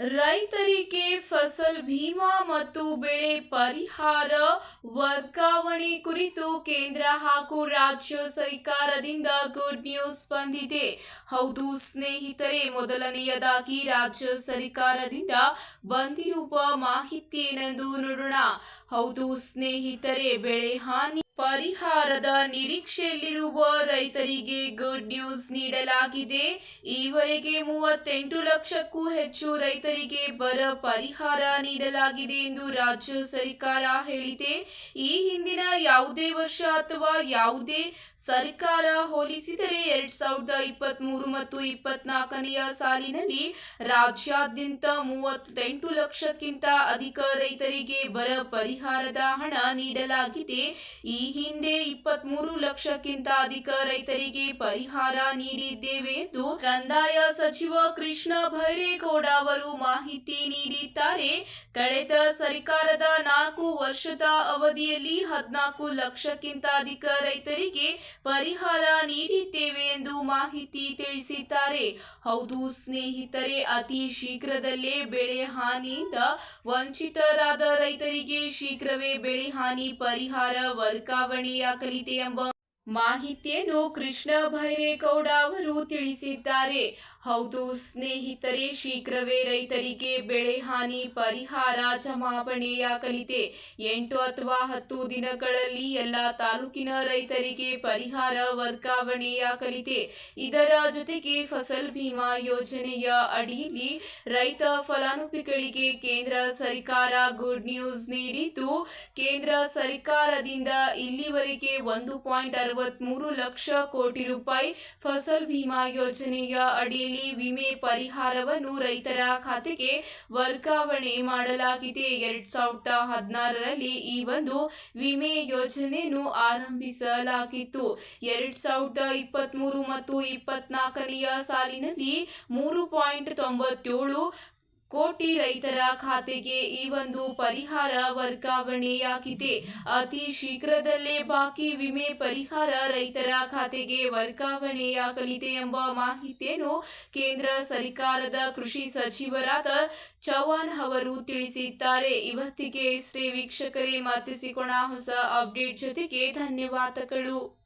ರೈತರಿಗೆ ಫಸಲ್ ಭೀಮಾ ಮತ್ತು ಬೆಳೆ ಪರಿಹಾರ ವರ್ಗಾವಣೆ ಕುರಿತು ಕೇಂದ್ರ ಹಾಗೂ ರಾಜ್ಯ ಸರ್ಕಾರದಿಂದ ಗುಡ್ ನ್ಯೂಸ್ ಬಂದಿದೆ. ಹೌದು, ಸ್ನೇಹಿತರೆ, ಮೊದಲನೆಯದಾಗಿ ರಾಜ್ಯ ಸರ್ಕಾರದಿಂದ ಬಂದಿರುವ ಮಾಹಿತಿ ಏನೆಂದು ನೋಡೋಣ. ಹೌದು, ಸ್ನೇಹಿತರೆ, ಬೆಳೆ ಹಾನಿ ಪರಿಹಾರದ ನಿರೀಕ್ಷೆಯಲ್ಲಿರುವ ರೈತರಿಗೆ ಗುಡ್ ನ್ಯೂಸ್ ನೀಡಲಾಗಿದೆ. ಈವರೆಗೆ ಮೂವತ್ತೆಂಟು ಲಕ್ಷಕ್ಕೂ ಹೆಚ್ಚು ರೈತರಿಗೆ ಬರ ಪರಿಹಾರ ನೀಡಲಾಗಿದೆ ಎಂದು ರಾಜ್ಯ ಸರ್ಕಾರ ಹೇಳಿದೆ. ಈ ಹಿಂದಿನ ಯಾವುದೇ ವರ್ಷ ಅಥವಾ ಯಾವುದೇ ಸರ್ಕಾರ ಹೋಲಿಸಿದರೆ ಎರಡ್ ಸಾವಿರದ ಇಪ್ಪತ್ತ್ ಮೂರು ಮತ್ತು ಇಪ್ಪತ್ನಾಲ್ಕನೆಯ ಸಾಲಿನಲ್ಲಿ ರಾಜ್ಯಾದ್ಯಂತ ಮೂವತ್ತೆಂಟು ಲಕ್ಷಕ್ಕಿಂತ ಅಧಿಕ ರೈತರಿಗೆ ಬರ ಪರಿಹಾರದ ಹಣ ನೀಡಲಾಗಿದೆ. ಈ ಹಿಂದೆ ಇಪ್ಪತ್ತ್ ಮೂರು ಲಕ್ಷಕ್ಕಿಂತ ಅಧಿಕ ರೈತರಿಗೆ ಪರಿಹಾರ ನೀಡಿದ್ದೇವೆ ಎಂದು ಕಂದಾಯ ಸಚಿವ ಕೃಷ್ಣ ಭೈರೇಗೌಡ ಅವರು ಮಾಹಿತಿ ನೀಡಿದ್ದಾರೆ. ಕಳೆದ ಸರ್ಕಾರದ ನಾಲ್ಕು ವರ್ಷದ ಅವಧಿಯಲ್ಲಿ ಹದಿನಾಲ್ಕು ಲಕ್ಷಕ್ಕಿಂತ ಅಧಿಕ ರೈತರಿಗೆ ಪರಿಹಾರ ನೀಡಿದ್ದೇವೆ ಎಂದು ಮಾಹಿತಿ ತಿಳಿಸಿದ್ದಾರೆ. ಹೌದು, ಸ್ನೇಹಿತರೆ, ಅತಿ ಶೀಘ್ರದಲ್ಲೇ ಬೆಳೆ ಹಾನಿಯಿಂದ ವಂಚಿತರಾದ ರೈತರಿಗೆ ಶೀಘ್ರವೇ ಬೆಳೆ ಹಾನಿ ಪರಿಹಾರ ವರ್ಗಾವಣೆಯಾಗಲಿದೆ ಎಂಬ ಮಾಹಿತಿಯನ್ನು ಕೃಷ್ಣ ಭೈರೇಗೌಡ ಅವರು ತಿಳಿಸಿದ್ದಾರೆ. ಹೌದು, ಸ್ನೇಹಿತರೆ, ಶೀಘ್ರವೇ ರೈತರಿಗೆ ಬೆಳೆ ಹಾನಿ ಪರಿಹಾರ ಜಮಾವಣೆಯಾಗಲಿದೆ. ಎಂಟು ಅಥವಾ ಹತ್ತು ದಿನಗಳಲ್ಲಿ ಎಲ್ಲ ತಾಲೂಕಿನ ರೈತರಿಗೆ ಪರಿಹಾರ ವರ್ಗಾವಣೆಯಾಗಲಿದೆ. ಇದರ ಜೊತೆಗೆ ಫಸಲ್ ಭೀಮಾ ಯೋಜನೆಯ ಅಡಿಯಲ್ಲಿ ರೈತ ಫಲಾನುಭವಿಗಳಿಗೆ ಕೇಂದ್ರ ಸರ್ಕಾರ ಗುಡ್ ನ್ಯೂಸ್ ನೀಡಿದ್ದು, ಕೇಂದ್ರ ಸರ್ಕಾರದಿಂದ ಇಲ್ಲಿವರೆಗೆ ಒಂದು ಪಾಯಿಂಟ್ ಅರವತ್ಮೂರು ಲಕ್ಷ ಕೋಟಿ ರೂಪಾಯಿ ಫಸಲ್ ಭೀಮಾ ಯೋಜನೆಯ ಅಡಿಯಲ್ಲಿ ವಿಮೆ ಪರಿಹಾರವನ್ನು ರೈತರ ಖಾತೆಗೆ ವರ್ಗಾವಣೆ ಮಾಡಲಾಗಿದೆ. ಎರಡ್ ಸಾವಿರದ ಹದಿನಾರರಲ್ಲಿ ಈ ಒಂದು ವಿಮೆ ಯೋಜನೆಯನ್ನು ಆರಂಭಿಸಲಾಗಿತ್ತು. ಎರಡ್ ಸಾವಿರದ ಇಪ್ಪತ್ತ್ ಮೂರು ಮತ್ತು ಇಪ್ಪತ್ನಾಲ್ಕನೆಯ ಸಾಲಿನಲ್ಲಿ ಮೂರು ಪಾಯಿಂಟ್ ತೊಂಬತ್ತೇಳು ಕೋಟಿ ರೈತರ ಖಾತೆಗೆ ಈ ಒಂದು ಪರಿಹಾರ ವರ್ಗಾವಣೆಯಾಗಿದೆ. ಅತಿ ಶೀಘ್ರದಲ್ಲೇ ಬಾಕಿ ವಿಮೆ ಪರಿಹಾರ ರೈತರ ಖಾತೆಗೆ ವರ್ಗಾವಣೆಯಾಗಲಿದೆ ಎಂಬ ಮಾಹಿತಿಯನ್ನು ಕೇಂದ್ರ ಸರ್ಕಾರದ ಕೃಷಿ ಸಚಿವರಾದ ಚೌಹಾಣ್ ಅವರು ತಿಳಿಸಿದ್ದಾರೆ. ಇವತ್ತಿಗೆ ಇಷ್ಟೇ ವೀಕ್ಷಕರೇ ಮಾತಿಸಿಕೊಣ ಹೊಸ ಅಪ್ಡೇಟ್ ಜೊತೆಗೆ ಧನ್ಯವಾದಗಳು.